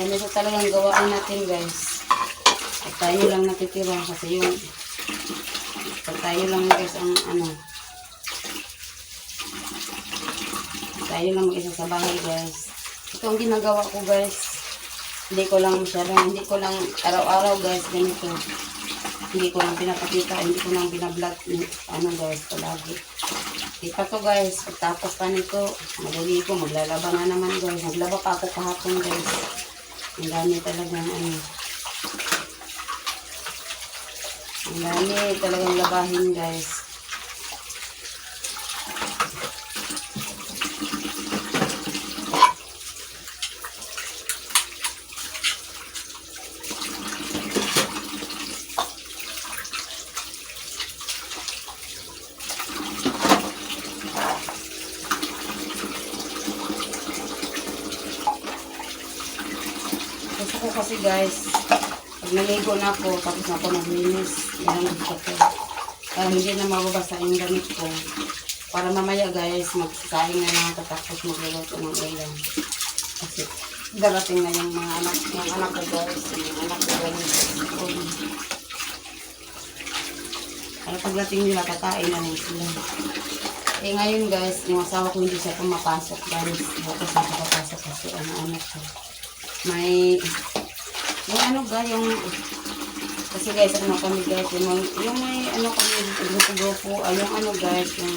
Ganito talagang gawain natin guys. At tayo lang natitira kasi yung pag tayo lang guys ang ano tayo lang mag-isa sa bahay guys. Ito ang ginagawa ko guys. Hindi ko lang masyadong, hindi ko lang araw-araw guys ganito. Hindi ko lang pinapakita, hindi ko lang binablog ano guys palagi. Ito to guys, pagtapos pa nito, madali ko, maglalaba na naman guys. Naglaba pa ako kahapon guys. Ang dami talagang ano. Ang dami talagang labahin guys. Gusto ko kasi guys, pag naligo na ako, tapos na ako ang gusto ko. Para hindi na mababasa yung damit ko. Para mamaya guys, magsasaing na lang ako tapos magluluto ng ulam. Kasi darating na yung mga anak, yung anak ko guys, yung anak ko school. Para pagdating nila, kakain na lang sila. Eh ngayon guys, yung asawa ko hindi siya pumapasok guys. Bukas na siya papasok kasi ano anak ko may yung ano ga yung kasi guys ano kami guys yung, yung may ano kami grupo-grupo ay yung ano guys yung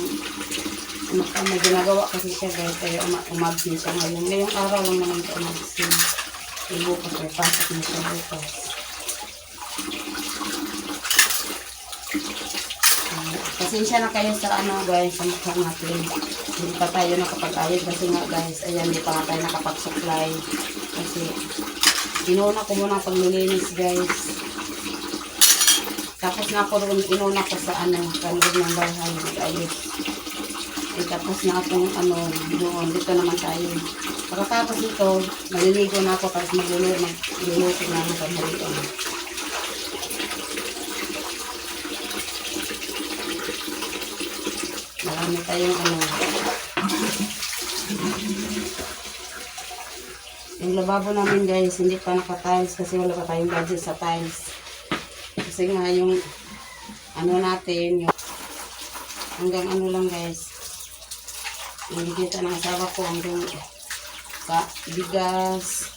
ano ka may ginagawa kasi siya guys kaya uma, umabsin siya ngayon. Ngayong araw lang naman siya umabsin yung bukas ay pasok na siya bukas Ah, pasensya na kayo sa ano guys sa mukha natin. Hindi pa tayo nakapag-ayos kasi nga guys ayan hindi pa nga tayo nakapag-supply kasi inuna ko muna paglilinis guys. Tapos na ako rin inuna ko sa ano kanilog ng bahay nag-ayos eh, tapos na akong ano doon. Dito naman tayo. Pagkatapos nito maliligo na ako tapos magluluto magluluto na ako halian marami tayong ano Yung lababo namin guys, hindi pa naka-tiles kasi wala pa tayong budget sa tiles. Kasi nga yung ano natin, yung hanggang ano lang guys. Yung kita ng asawa ko hanggang sa bigas,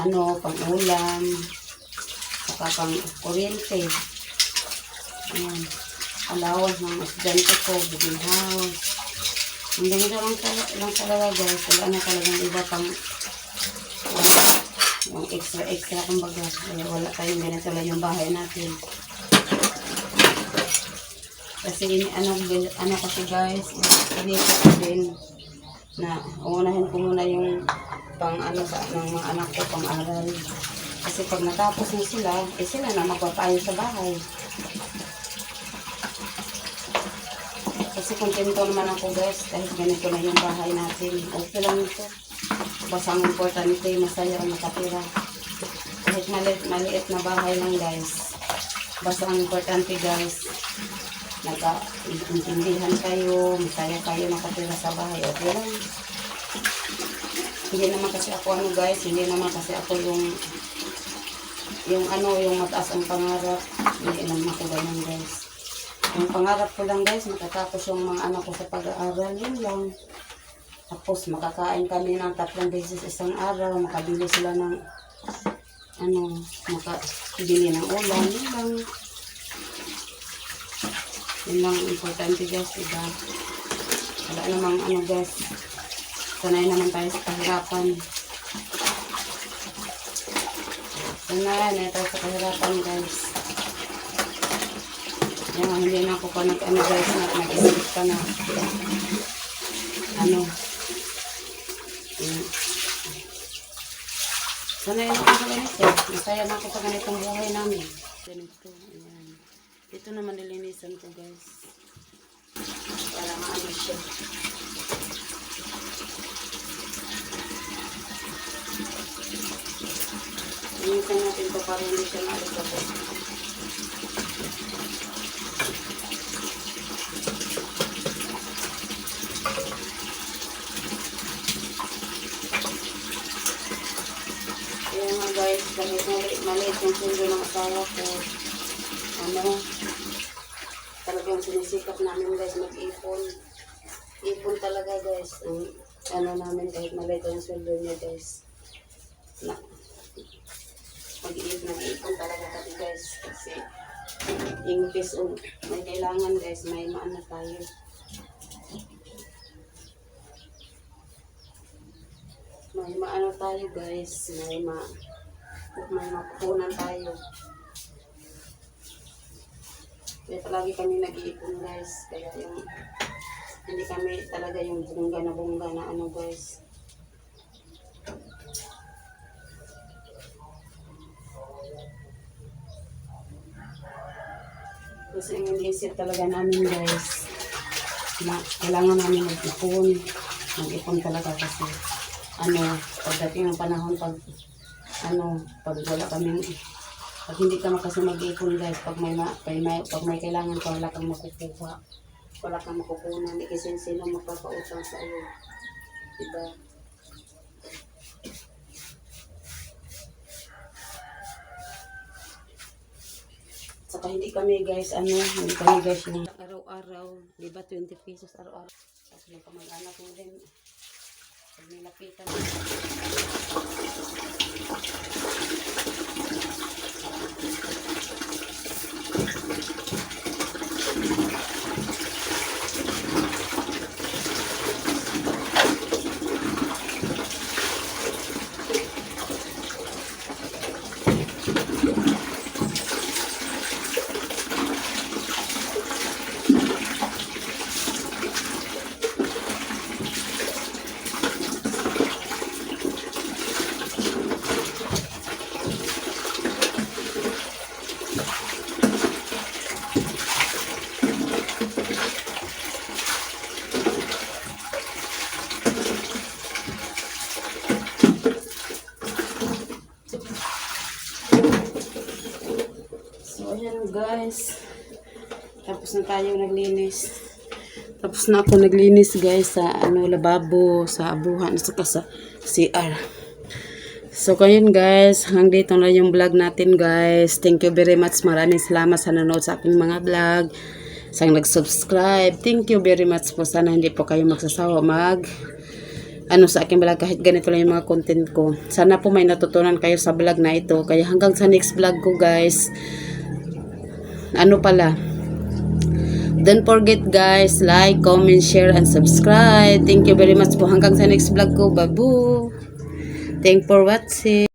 ano, pang ulam, saka pang kuryente. Ayan. Allowance ng estudyante ko, biging house. Ang ganito lang, tala- lang talaga guys. Wala na talagang iba pang wala, yung extra extra kumbaga. Kaya wala tayong ganito lang yung bahay natin. Kasi ini ano, ano kasi guys, pinito ko din na unahin ko muna yung pang ano sa ng mga anak ko pang aral. Kasi pag natapos na sila, eh sila na magpapayo sa bahay. Kasi kontento naman ako guys, kahit ganito na yung bahay natin. Okay lang ito. Basta ang importante, masaya ang nakatira. Kahit maliit, maliit na bahay lang guys. Basta ang importante guys, nagkaintindihan kayo, masaya kayo nakatira sa bahay. Okay lang. Hindi naman kasi ako ano guys, hindi naman kasi ako yung yung ano, yung mataas ang pangarap. Hindi naman ako ganyan guys. Yung pangarap ko lang guys, matatapos yung mga anak ko sa pag-aaral, yun lang. Tapos makakain kami ng tatlong beses isang araw, makabili sila ng ano, makabili ng ulam, yun lang. Yun lang ang importante guys, diba? Wala namang ano guys, sanay naman tayo sa kahirapan. Sanay na tayo sa kahirapan guys. Yan, hindi na ako pa nag-ano guys, na, nag-isip ka na. Ano. Yan. Sanay na ako sa ganito. Masaya na ako sa ganitong buhay namin. Ganito, ayan. Ito naman nilinisan ko guys. Para maano siya. Linisan natin ito para hindi siya maalikabot. Kaya nga mali, maliit yung sundo ng asawa ko, ano, talagang sinisikap namin guys mag-ipon. Ipon talaga guys. Ano namin kahit maliit yung sundo niya guys. Na, mag-iipon, mag-iipon talaga kami guys. Kasi in case um, may kailangan guys, may maano tayo. May maano tayo guys, may ma may mapupunan tayo. Kaya palagi kami nag-iipon guys. Kaya yung hindi kami talaga yung bungga na bungga na ano guys. Kasi ang iniisip talaga namin guys, na kailangan namin mag-ipon. Mag-ipon talaga kasi ano, pagdating ng panahon pag ano, pag wala kaming pag hindi ka kasi mag-ipon guys, pag may, ma, pag may, pag may kailangan ka, wala kang makukuha. Wala kang makukunan. Hindi kasi sino magpapautang sa iyo. Diba? Saka hindi kami guys, ano, hindi kami guys yung araw-araw, di ba 20 pesos araw-araw. Tapos may kamag-anak mo din. Pag nilapitan mo. よかった。Guys. Tapos na tayo naglinis. Tapos na ako naglinis guys sa ano lababo, sa abuhan, sa CR. So, kayon guys, hanggang dito na yung vlog natin guys. Thank you very much. Maraming salamat sa nanood sa aking mga vlog. Sa nag-subscribe. Thank you very much po. Sana hindi po kayo magsasawa mag ano sa aking vlog kahit ganito lang yung mga content ko. Sana po may natutunan kayo sa vlog na ito. Kaya hanggang sa next vlog ko guys. Ano pala? Don't forget guys, like, comment, share, and subscribe. Thank you very much po. Hanggang sa next vlog ko. Babu! Thank for watching.